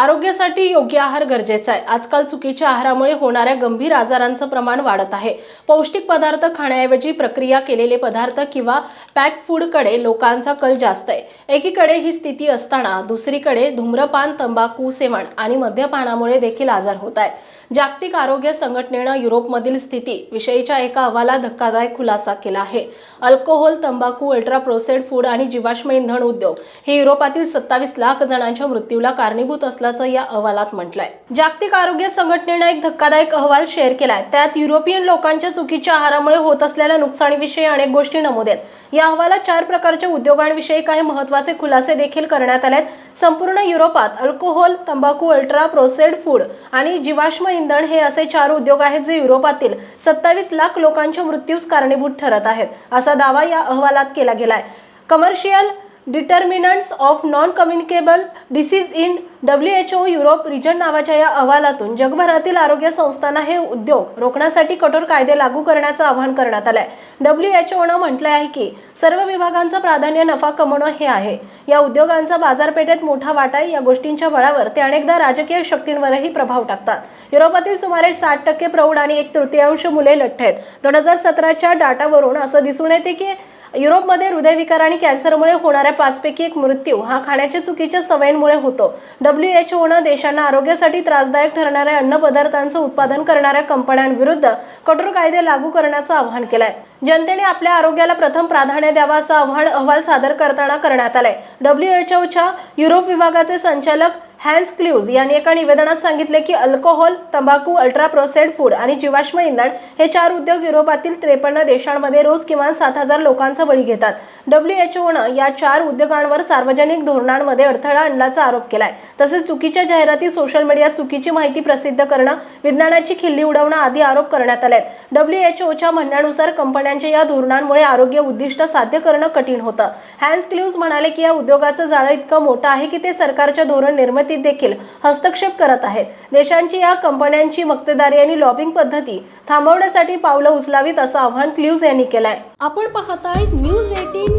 आरोग्यासाठी योग्य आहार गरजेचा आहे. आजकाल चुकीच्या आहारामुळे होणाऱ्या गंभीर आजारांचं प्रमाण वाढत आहे. पौष्टिक पदार्थ खाण्याऐवजी प्रक्रिया केलेले पदार्थ किंवा पॅक फूडकडे लोकांचा कल जास्त आहे. एकीकडे ही स्थिती असताना दुसरीकडे धूम्रपान तंबाखू सेवन आणि मद्यपानामुळे देखील आजार होत आहेत. जागतिक आरोग्य संघटनेनं युरोपमधील स्थिती विषयीच्या एका अहवालात धक्कादायक खुलासा केला आहे. अल्कोहोल तंबाखू अल्ट्रा प्रोसेड फूड आणि जीवाश्म इंधन उद्योग हे युरोपातील सत्तावीस लाख जणांच्या मृत्यूला कारणीभूत असल्याचं या अहवालात म्हटलंय. जागतिक आरोग्य संघटनेनं एक धक्कादायक अहवाल शेअर केलाय. त्यात युरोपियन लोकांच्या चुकीच्या आहारामुळे होत असलेल्या नुकसानीविषयी अनेक गोष्टी नमूद आहेत. या अहवालात चार प्रकारच्या उद्योगांविषयी काही महत्त्वाचे खुलासे देखील करण्यात आले आहेत संपूर्ण युरोपात अल्कोहोल तंबाखू अल्ट्रा प्रोसेड फूड आणि जीवाश्म इंधन हे असे चार उद्योग आहेत जे युरोपातील सत्तावीस लाख लोकांच्या मृत्यूस कारणीभूत ठरत आहेत. असा दावा या अहवालात केला गेलाय. Commercial determinants of non communicable disease in W H O Europe region नावाच्या या अहवालातून जगभरातील आरोग्य संस्थांना हे उद्योग रोखण्यासाठी कठोर कायदे लागू करण्याचं आवाहन करण्यात आलं आहे डब्ल्यू एच ओनं म्हटलं आहे की सर्व विभागांचं प्राधान्य नफा कमवणं हे आहे. या उद्योगांचा बाजारपेठेत मोठा वाटा आहे. या गोष्टींच्या बळावर ते अनेकदा राजकीय शक्तींवरही प्रभाव टाकतात. युरोपातील सुमारे साठ टक्के प्रौढ आणि एक तृतीयांश मुले लठ्ठ आहेत. दोन हजार सतराच्या डाटावरून असं दिसून येते की युरोपमध्ये हृदयविकार आणि कॅन्सरमुळे होणाऱ्या पाचपैकी एक मृत्यू हा खाण्याच्या चुकीच्या सवयींमुळे होतो. डब्ल्यू एच ओनं देशांना आरोग्यासाठी त्रासदायक ठरणाऱ्या अन्नपदार्थांचं उत्पादन करणाऱ्या कंपन्यांविरुद्ध कठोर कायदे लागू करण्याचं आवाहन केलंय. जनतेने आपल्या आरोग्याला प्रथम प्राधान्य द्यावा असं आव्हान अहवाल सादर करताना करण्यात आलंय. डब्ल्यू एच ओच्या युरोप विभागाचे संचालक हॅन्स क्ल्यूज यांनी एका निवेदनात सांगितले की अल्कोहोल तंबाखू अल्ट्रा प्रोसेड फूड आणि जीवाश्म इंधन हे चार उद्योग युरोपातील त्रेपन्न देशांमध्ये रोज किमान सात हजार लोकांचा बळी घेतात. डब्ल्यू एच ओनं या चार उद्योगांवर सार्वजनिक धोरणांमध्ये अडथळा आणल्याचा आरोप केलाय. तसेच चुकीच्या जाहिराती सोशल मीडियात चुकीची माहिती प्रसिद्ध करणं विज्ञानाची खिल्ली उडवणं आदी आरोप करण्यात आले आहेत डब्ल्यू एच ओच्या म्हणण्यानुसार कंपन्यांच्या या धोरणांमुळे आरोग्य उद्दिष्ट साध्य करणं कठीण होतं. हॅन्स क्ल्यूज म्हणाले की या उद्योगाचं जाळं इतकं मोठं आहे की ते सरकारच्या धोरण निर्मितीत देखील हस्तक्षेप करत आहेत. देशांची या कंपन्यांची मक्तेदारी आणि लॉबिंग पद्धती थांबवण्यासाठी पावलं उचलावीत असं आव्हान क्ल्यूज यांनी केलंय. आपण पाहताय न्यूज एटीन